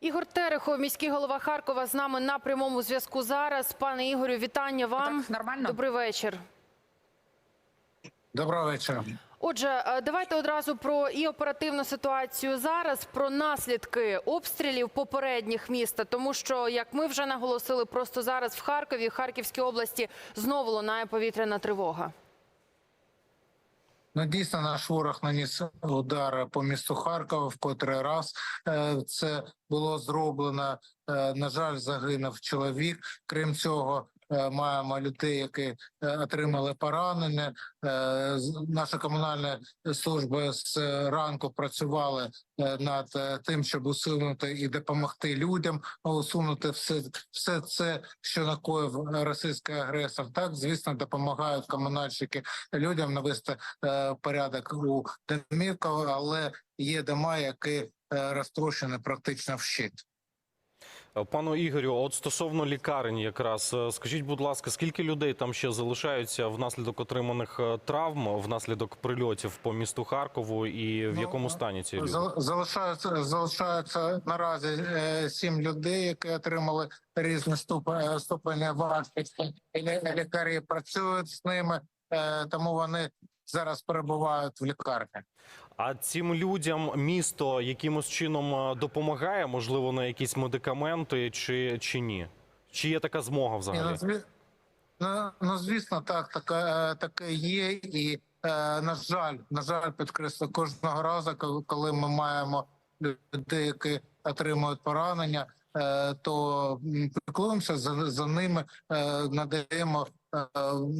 Ігор Терехов, міський голова Харкова, з нами на прямому зв'язку зараз. Пане Ігорю, вітання вам. Так, нормально? Добрий вечір. Доброго вечора. Отже, е, давайте одразу про і оперативну ситуацію зараз, про наслідки обстрілів попередніх міста. Тому що, як ми вже наголосили, просто зараз в Харкові, в Харківській області знову лунає повітряна тривога. Ну, дійсно, наш ворог наніс удар по місту Харкова в котрий раз. Е, Це було зроблено. Е, На жаль, загинув чоловік. Крім цього, маємо людей, які е, отримали поранення. Е, Наша комунальна служба з ранку працювали е, над е, тим, щоб усунути і допомогти людям, усунути все, все це, що накоїв російський агресор. Так, звісно, допомагають комунальщики людям навести е, порядок у домівках, але є дома, які е, розтрощені практично вщит. Пану Ігорю, от стосовно лікарень, якраз е, скажіть, будь ласка, скільки людей там ще залишаються внаслідок отриманих е, травм, внаслідок прильотів по місту Харкову, і в Ну, якому стані ці люди? Залишаються залишаються наразі е, сім людей, які отримали різні ступені важкості. Лікарі працюють з ними, е, тому вони зараз перебувають в лікарні. А цим людям місто якимось чином е, допомагає, можливо, на якісь медикаменти чи, чи ні? Чи є така змога взагалі? ну, ну, ну, звісно, так, таке, таке є, і е, на жаль, на жаль, підкреслю кожного разу, коли- ми маємо людей, які отримують поранення, е, то піклуємося за, за ними, надаємо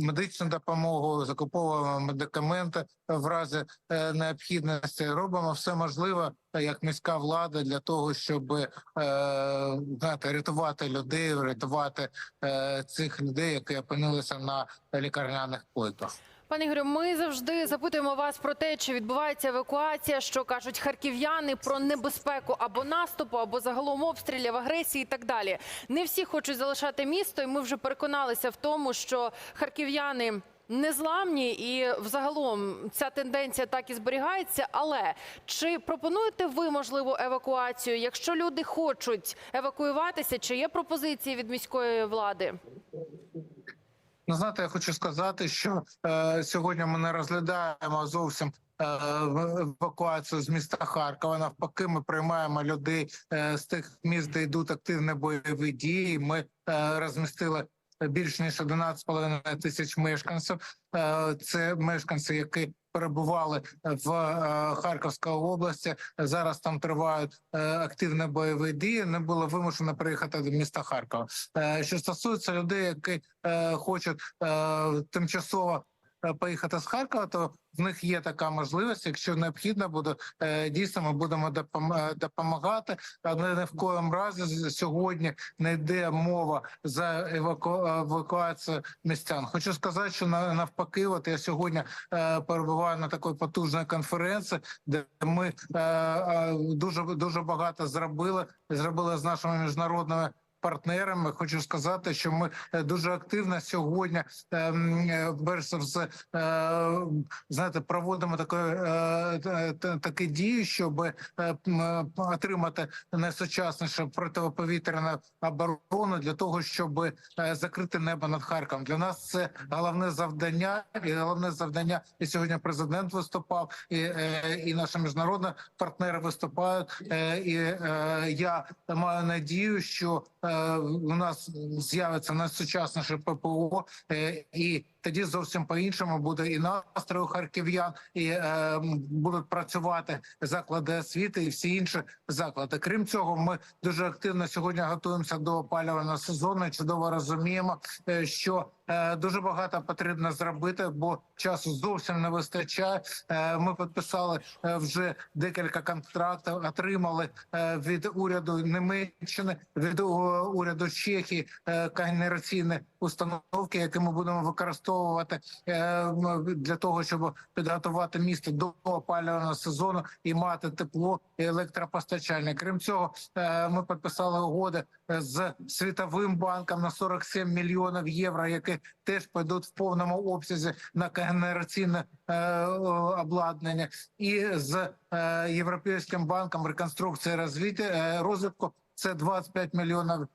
медичну допомогу, закуповуємо медикаменти в разі е, необхідності. Робимо все можливе е, як міська влада для того, щоб е, знаєте, рятувати людей, рятувати е, цих людей, які опинилися на лікарняних плитах. Пане Ігорю, ми завжди запитуємо вас про те, чи відбувається евакуація, що кажуть харків'яни про небезпеку або наступу, або загалом обстрілів, агресії і так далі. Не всі хочуть залишати місто, і ми вже переконалися в тому, що харків'яни. Незламні і взагалом ця тенденція так і зберігається. Але чи пропонуєте ви можливо евакуацію? Якщо люди хочуть евакуюватися, чи є пропозиції від міської влади? Ну, знаєте, я хочу сказати, що е, сьогодні ми не розглядаємо зовсім. е, Евакуацію з міста Харкова навпаки, ми приймаємо людей е, з тих міст, де йдуть активні бойові дії. Ми е, розмістили більш ніж 11,5 тисяч мешканців. Е, Це мешканці, які перебували в е, Харківській області. Зараз там тривають е, активні бойові дії. Не було вимушено приїхати до міста Харкова. Що стосується людей, які хочуть тимчасово. Е, Поїхати з Харкова, то в них є така можливість. Якщо необхідно буде, е, дійсно ми будемо е, допомагати. Але не в коєму разі сьогодні не йде мова за евакуацію містян. Хочу сказати, що на- навпаки, от я сьогодні перебуваю на такій потужній конференції, де ми дуже дуже багато зробили. Зробили з нашими міжнародними партнерами. Хочу сказати, що ми е, дуже активно сьогодні ем, е, перш за все, е, знаєте, проводимо таке, та- та- такі дії, щоб отримати найсучаснішу протиповітряну оборону для того, щоб закрити небо над Харковом. Для нас це головне завдання, і головне завдання. І сьогодні президент виступав, і, і наші міжнародні партнери виступають. І я маю надію, що у нас з'явиться найсучасніше ППО, е, і тоді зовсім по-іншому буде і настрою харків'ян, і е, будуть працювати заклади освіти і всі інші заклади. Крім цього, ми дуже активно сьогодні готуємося до опалювального сезону. Чудово розуміємо, е, що е, дуже багато потрібно зробити, бо часу зовсім не вистачає. Е, Ми підписали е, вже декілька контрактів, отримали е, від уряду Німеччини, від е, уряду Чехії е, когенераційні установки, які ми будемо використовувати е, для того, щоб підготувати місто до опалювального сезону і мати тепло і електропостачання. Крім цього, е, ми підписали угоди з світовим банком на 47 мільйонів євро, які теж підуть в повному обсязі на когенераційне е, обладнання, і з е, європейським банком реконструкції е, розвитку. Це 25 мільйонів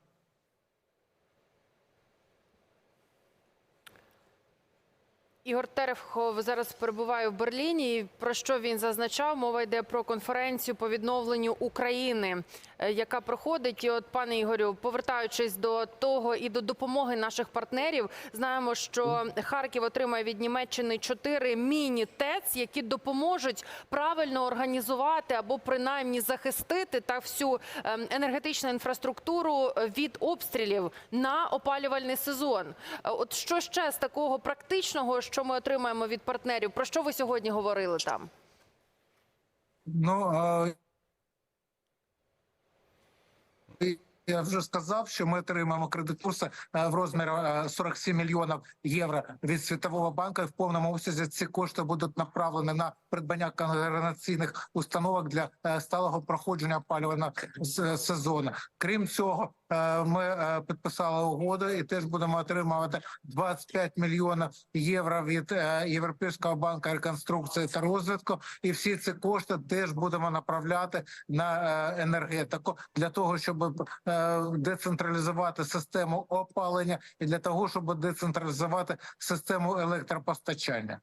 Ігор Терехов зараз перебуває в Берліні. Про що він зазначав? Мова йде про конференцію по відновленню України, е, яка проходить. І от, пане Ігорю, повертаючись до того і до допомоги наших партнерів, знаємо, що Харків отримає від Німеччини чотири міні-ТЕЦ, які допоможуть правильно організувати або принаймні захистити та всю ем, енергетичну інфраструктуру від обстрілів на опалювальний сезон. Е, От що ще з такого практичного, що ми отримаємо від партнерів? Про що ви сьогодні говорили там? Ну е, я вже сказав, що ми отримаємо кредит курсу в розмірі е, 47 мільйонів євро від світового банку. І В повному обсязі ці кошти будуть направлені на придбання координаційних установок для е, сталого проходження опалювального сезону. Крім цього, ми е, підписали угоду і теж будемо отримувати 25 мільйонів євро від е, Європейського банку реконструкції та розвитку. І всі ці кошти теж будемо направляти на е, енергетику для того, щоб е, децентралізувати систему опалення і для того, щоб децентралізувати систему електропостачання.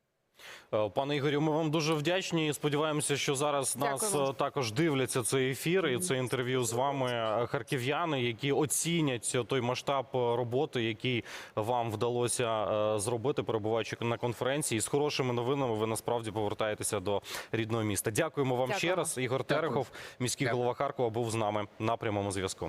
Е, Пане Ігорю, ми вам дуже вдячні. і Сподіваємося, що зараз нас е, також дивляться цей ефір і це інтерв'ю з вами е, харків'яни, які оцінять той масштаб роботи, який вам вдалося зробити, перебуваючи на конференції. І з хорошими новинами ви насправді повертаєтеся до рідного міста. Дякуємо вам ще раз. Ігор Дякую. Терехов, міський Дякую. голова Харкова, був з нами на прямому зв'язку.